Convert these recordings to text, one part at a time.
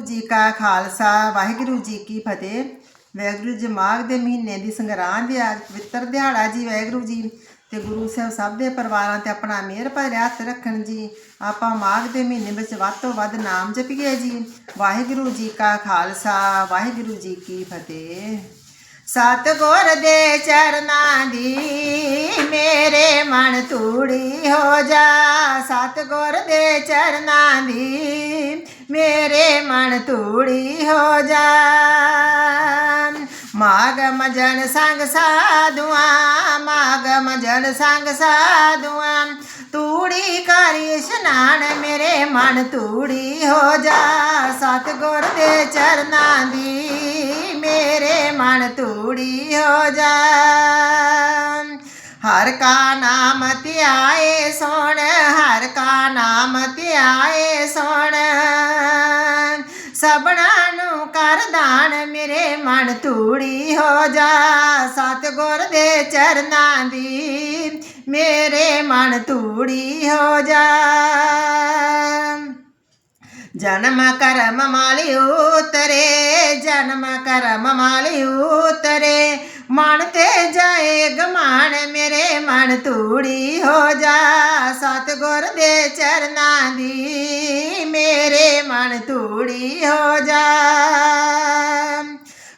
ਵਾਹਿਗੁਰੂ ਜੀ ਕਾ ਖਾਲਸਾ, ਵਾਹਿਗੁਰੂ ਜੀ ਕੀ ਫਤਿਹ। ਵਾਹਿਗੁਰੂ ਜੀ ਮਾਘ ਦੇ ਮਹੀਨੇ ਦੀ ਸੰਗਰਾਂਦ ਦੇ ਅੱਜ ਪਵਿੱਤਰ ਦਿਹਾੜਾ ਜੀ ਵਾਹਿਗੁਰੂ ਜੀ। ਤੇ ਗੁਰੂ ਸਾਹਿਬ ਸਭ ਦੇ ਪਰਿਵਾਰਾਂ ਤੇ ਆਪਣਾ ਮਿਹਰ ਭਰਿਆ ਹੱਥ ਰੱਖਣ ਜੀ। ਆਪਾਂ ਮਾਘ ਦੇ ਮਹੀਨੇ ਵਿੱਚ ਵੱਧ ਤੋਂ ਵੱਧ ਨਾਮ ਜਪੀਏ ਜੀ। ਵਾਹਿਗੁਰੂ ਜੀ ਕਾ ਖਾਲਸਾ, ਵਾਹਿਗੁਰੂ ਜੀ ਕੀ ਫਤਿਹ। ਸਤਗੁਰ ਦੇ ਚਰਨਾਂ ਦੀ ਮੇਰੇ ਮਨ ਧੂੜੀ ਹੋ ਜਾ। ਸਤਗੁਰ ਦੇ ਚਰਨਾਂ ਦੀ ਮੇਰੇ ਮਨ ਧੂੜੀ ਹੋ ਜਾ। ਮਾਗਮ ਜਨ ਸੰਗ ਸਾਧੂਆਂ ਮਾਗਮ ਜਨ ਸੰਗ ਸਾਧੂਆਂ। ਤੂੜੀ ਕਰੀ ਇਸ਼ਨਾਨ ਮੇਰੇ ਮਨ ਤੂੜੀ ਹੋ ਜਾ। ਸਤਗੁਰ ਦੇ ਚਰਨਾਂ ਦੀ ਮੇਰੇ ਮਨ ਤੂੜੀ ਹੋ ਜਾ। ਹਰ ਕਾ ਨਾਮ ਧਿਆਏ ਸੁਣ, ਹਰ ਕਾ ਨਾਮ ਧਿਆਏ ਸੁਣ। ਸਬਣਾ ਨੂੰ ਕਰ ਦਾਨ ਮੇਰੇ ਮਨ ਤੂੜੀ ਹੋ ਜਾ। ਸਤਗੁਰ ਦੇ ਚਰਨਾਂ ਦੀ ਮੇਰੇ ਮਨ ਧੂੜੀ ਹੋ ਜਾ। ਜਨਮ ਕਰਮ ਮਾਲੀ ਉਤਰੇ, ਜਨਮ ਕਰਮ ਮਾਲੀ ਉਤਰੇ। ਮਨ ਤੇ ਜਾਏ ਗਮਾਨ ਮੇਰੇ ਮਨ ਤੂੜੀ ਹੋ ਜਾ। ਸਤਗੁਰ ਦੇ ਚਰਨਾਂ ਦੀ ਮੇਰੇ ਮਨ ਤੂੜੀ ਹੋ ਜਾ।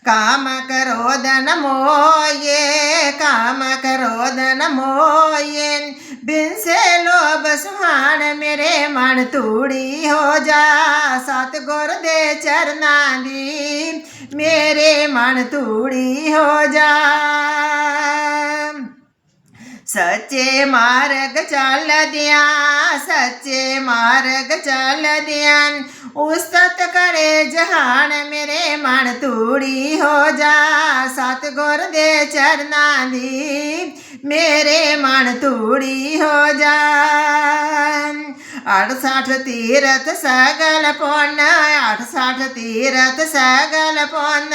ਕਾਮ ਕਰੋਦਨ ਮੋਏ, ਕਾਮ ਕਰੋਦਨ ਮੋਏ। ਬਿਨ ਸੇ ਲੋਭ ਸੁਹਾਣ, ਮੇਰੇ ਮਨ ਤੂੜੀ ਹੋ ਜਾ। ਸਤਗੁਰ ਦੇ ਚਰਨਾਂ ਦੀ ਮੇਰੇ ਮਨ ਤੂੜੀ ਹੋ ਜਾ। ਸੱਚੇ ਮਾਰਗ ਚੱਲਦਿਆਂ, ਸੱਚੇ ਮਾਰਗ ਚੱਲਦਿਆਂ ਉਸਤਤ ਕਰੇ ਜਹਾਨ ਮੇਰੇ ਮਨ ਤੂੜੀ ਹੋ ਜਾ। ਸਤਗੁਰ ਦੇ ਚਰਨਾਂ ਦੀ ਮੇਰੇ ਮਨ ਤੂੜੀ ਹੋ ਜਾ। 68 ਤੀਰਥ ਸਗਲ ਪੁੰਨ 68 ਤੀਰਥ ਸਗਲ ਪੁੰਨ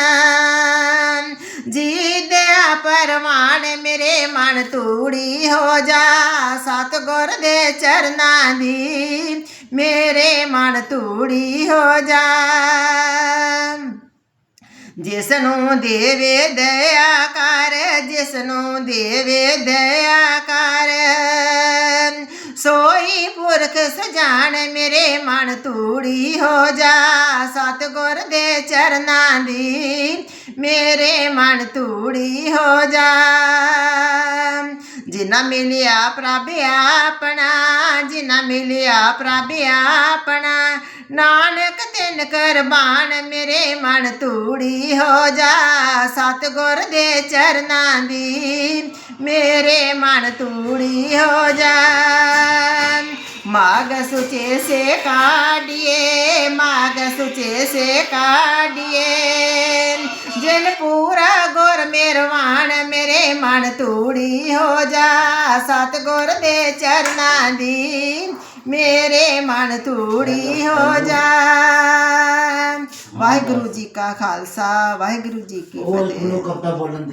ਜੀ ਦਿਆ ਪਰਵਾਨ ਮੇਰੇ ਮਨ ਤੂੜੀ ਹੋ ਜਾ ਸਤਗੁਰ ਦੇ ਚਰਨਾਂ ਦੀ ਮੇਰੇ ਮਨ ਤੂੜੀ ਹੋ ਜਾ ਜਿਸ ਨੂੰ ਦੇਵੇ ਦਇਆ ਕਰ ਜਿਸ ਨੂੰ ਦੇਵੇ ਦਇਆ ਕਰ ਪੁਰਖ ਸਜਾਣ ਮੇਰੇ ਮਨ ਤੂੜੀ ਹੋ ਜਾ। ਸਤਗੁਰ ਦੇ ਚਰਨਾਂ ਦੀ ਮੇਰੇ ਮਨ ਤੂੜੀ ਹੋ ਜਾ। ਜਿਨਾ ਮਿਲਿਆ ਪ੍ਰਭ ਆਪਣਾ ਜਿਨਾ ਮਿਲਿਆ ਪ੍ਰਭ ਆਪਣਾ। ਨਾਨਕ ਤਿੰਨ ਕੁਰਬਾਨ ਮੇਰੇ ਮਨ ਤੂੜੀ ਹੋ ਜਾ। ਸਤਗੁਰ ਦੇ ਚਰਨਾਂ ਦੀ ਮੇਰੇ ਮਨ ਤੂੜੀ ਹੋ ਜਾ। ਸੇ ਕਾਢੀਏ ਮਾਗ ਸੁਚੇ ਸੇ ਕਾਢੀਏ ਜਿਨ ਪੂਰਾ ਗੁਰ ਮਿਰਵਾਣ ਮੇਰੇ ਮਨ ਤੂੜੀ ਹੋ ਜਾ ਸਤਗੁਰ ਦੇ ਚਰਨਾਂ ਦੀ ਮੇਰੇ ਮਨ ਤੂੜੀ ਹੋ ਜਾ ਵਾਹਿਗੁਰੂ ਜੀ ਕਾ ਖਾਲਸਾ ਵਾਹਿਗੁਰੂ ਜੀ ਕੀ ਫਤਿਹ